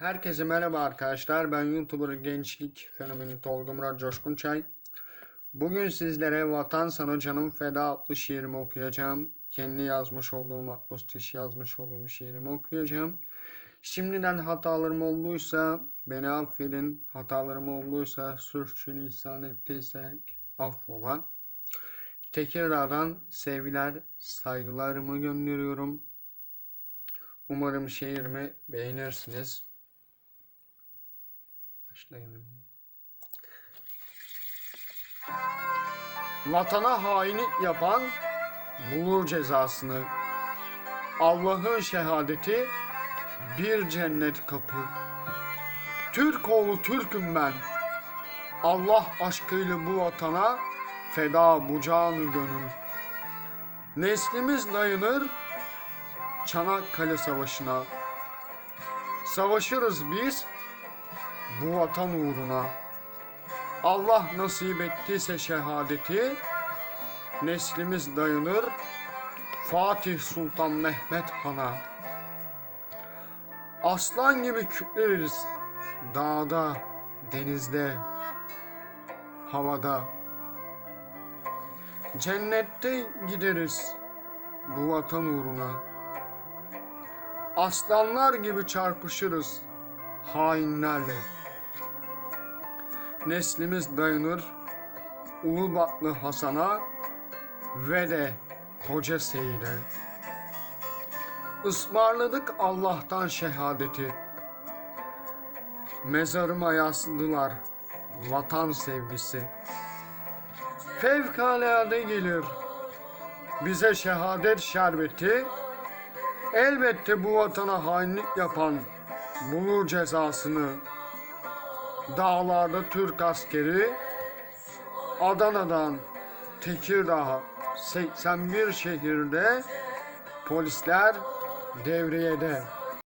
Herkese merhaba arkadaşlar. Ben YouTuber gençlik fenomeni Tolga Murat Coşkunçay. Bugün sizlere Vatan Sana Canım Feda adlı şiirimi okuyacağım. Kendi yazmış olduğum akrostiş yazmış olduğum şiirimi okuyacağım. Şimdiden hatalarım olduysa beni affedin. Hatalarım olduysa sürçülisan ettiysek affola. Tekirdağ'dan sevgiler, saygılarımı gönderiyorum. Umarım şiirimi beğenirsiniz. Başlayalım. Vatana hainlik yapan bulur cezasını. Allah'ın şehadeti bir cennet kapı. Türk oğlu Türk'üm ben. Allah aşkıyla bu vatana feda bu canı gönül. Neslimiz dayanır Çanakkale Savaşı'na. Savaşırız biz bu vatan uğruna. Allah nasip ettiyse şehadeti, neslimiz dayanır Fatih Sultan Mehmet Han'a. Aslan gibi küpleriz dağda, denizde, havada. Cennette gideriz bu vatan uğruna. Aslanlar gibi çarpışırız hainlerle. Neslimiz dayanır Ulubatlı Hasan'a ve de Hoca Seyir'e. Ismarladık Allah'tan şehadeti. Mezarıma yazdılar vatan sevgisi. Fevkalade gelir bize şehadet şerbeti. Elbette bu vatana hainlik yapan bulur cezasını. Dağlarda Türk askeri, Adana'dan Tekirdağ'a 81 şehirde polisler devriyede.